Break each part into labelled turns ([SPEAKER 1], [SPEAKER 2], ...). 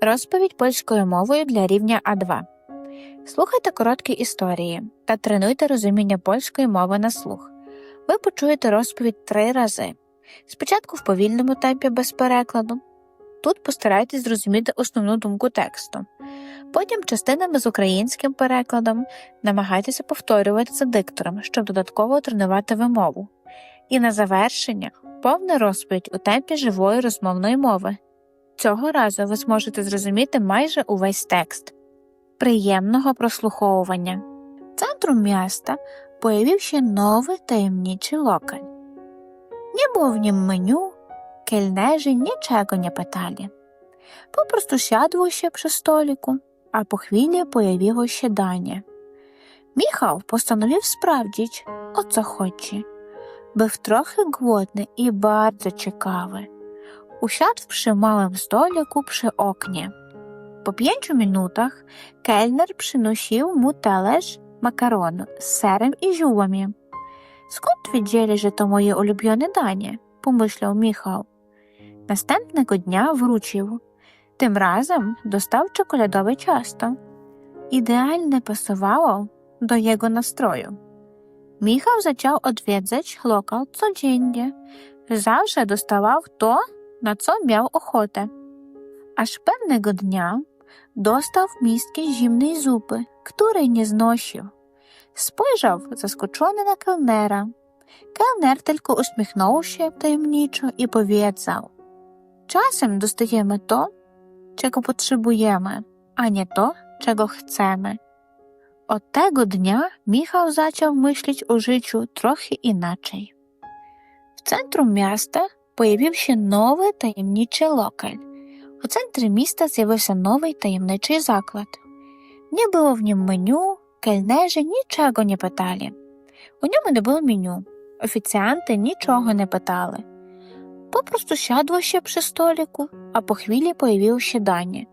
[SPEAKER 1] Розповідь польською мовою для рівня А2. Слухайте короткі історії та тренуйте розуміння польської мови на слух. Ви почуєте розповідь три рази. Спочатку в повільному темпі без перекладу. Тут постарайтесь зрозуміти основну думку тексту. Потім частинами з українським перекладом намагайтеся повторювати за диктором, щоб додатково тренувати вимову. І на завершення повна розповідь у темпі живої розмовної мови. Цього разу ви зможете зрозуміти майже увесь текст. Приємного прослуховування. Центром міста появив ще новий таємничий локаль. Nie było w nim menu, kelnerzy niczego nie pytali. Po prostu siadło się przy stoliku, a po chwili pojawiło się danie. Michał postanowił sprawdzić, o co chodzi. Był trochę Usiadł przy małym stoliku przy oknie. Po pięciu minutach kelner przynosił mu talerz makaronu z serem i ziółami. Skąd wiedzieli, że to moje ulubione danie? pomyślał Michał. Następnego dnia wrócił. Tym razem dostał czekoladowe ciasto. Idealnie pasowało do jego nastroju. Michał zaczął odwiedzać lokal codziennie. Zawsze dostawał to, na co miał ochotę. Aż pewnego dnia dostał miskę zimnej zupy, której nie znosił. Spojrzał zaskoczony na kelnera. Kelner tylko uśmiechnął się tajemniczo i powiedział: Czasem dostajemy to, czego potrzebujemy, a nie to, czego chcemy. Od tego dnia Michał zaczął myśleć o życiu trochę inaczej. W centrum miasta pojawił się nowy tajemniczy lokal. У центрі міста з'явився новий таємничий заклад. Не було в ньому меню, кельнежі нічого не питали. У ньому не було меню, офіціанти нічого не питали. Попросту сядło ще przy столику, а по хвилі появився дані.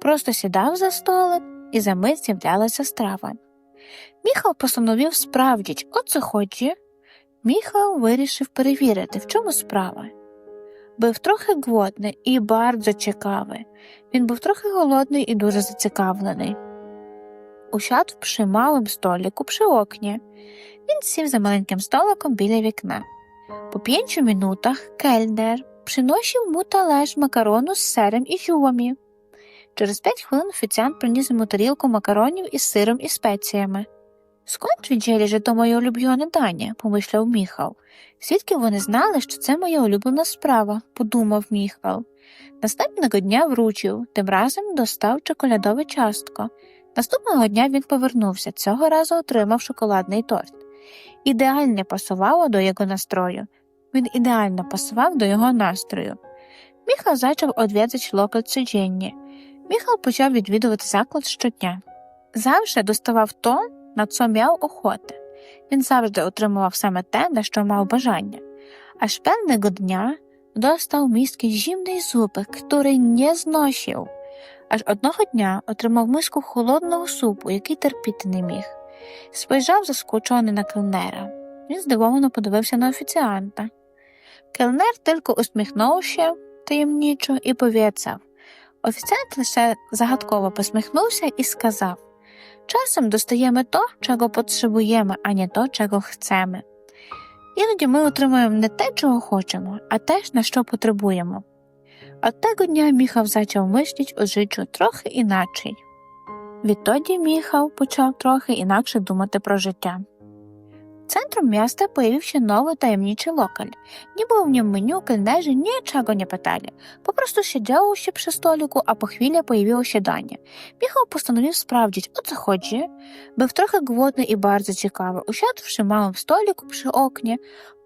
[SPEAKER 1] Просто сідав за столик і за мить з'являлася страва. Міхал постановив справдіть, о це хоче. Міхал вирішив перевірити, в чому справа. Був трохи голодний і bardzo ciekawy. Він був трохи голодний і дуже зацікавлений. Усяд przy małym stoliku przy oknie. Він сів за маленьким столиком біля вікна. Po pięciu minutach kelner przynosił mu talerz makaronu z serem i ziółami. Через п'ять хвилин офіціант приніс йому тарілку макаронів із сиром і спеціями. Сконч віджелі же то моє улюблене дання, помишляв Міхал. Звідки вони знали, що це моя улюблена справа, подумав Міхал. Наступного дня вручив, тим разом достав чоколядове частко. Наступного дня він повернувся, цього разу отримав шоколадний торт. Ідеально пасувало до його настрою. Він ідеально пасував до його настрою. Міхал почав відвідати локаль codziennie. Міхал почав відвідувати заклад щодня. Завжди доставав то, на miał ochotę. Він завжди отримував саме те, на що мав бажання. Аж певного дня достав миски зімної зупи, який не зносив. Аж одного дня отримав миску холодного супу, який терпіти не міг. Спojrzав заскочений на келнера. Він здивовано подивився на офіціанта. Келнер тільки усміхнувся таємничо і повіцяв. Офіціант лише загадково посміхнувся і сказав Czasem dostajemy to, czego potrzebujemy, a nie to, czego chcemy. Іноді ми отримуємо не те, чого хочемо, а те, на що потребуємо. От того дня Міхав зачав мислить у життю трохи іначе. Відтоді Міхав почав трохи інакше думати про життя. Центром міста появився новий таємничий локаль. Не було в ньому меню, кельнежі, нічого не питали. Попросту сиділо ще при столику, а по хвилі появилося дання. Міхал постановив справдіть, о це хоче. Був трохи голодний і bardzo цікавий. Усядавши малим столику при окні,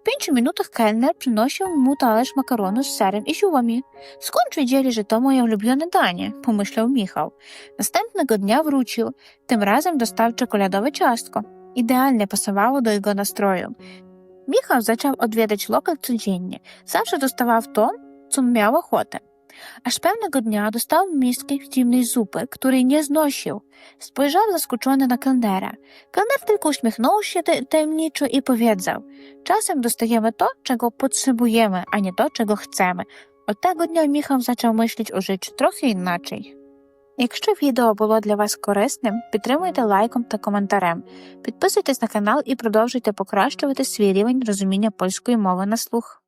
[SPEAKER 1] в п'ятью минутах кельнер приносив йому талеж макарону з сером і жувами. Сконч відділі же то моє улюблене дання, помишляв Міхал. Наступного дня вручив, тим разом достав чоколядове частко. idealnie pasowało do jego nastroju. Michał zaczął odwiedzać lokal codziennie. Zawsze dostawał to, co miał ochotę. Aż pewnego dnia dostał miskę zimnej zupy, której nie znosił. Spojrzał zaskoczony na kelnera. Kelner tylko uśmiechnął się tajemniczo i powiedział Czasem dostajemy to, czego potrzebujemy, a nie to, czego chcemy. Od tego dnia Michał zaczął myśleć o życiu trochę inaczej. Якщо відео було для вас корисним, підтримуйте лайком та коментарем, підписуйтесь на канал і продовжуйте покращувати свій рівень розуміння польської мови на слух.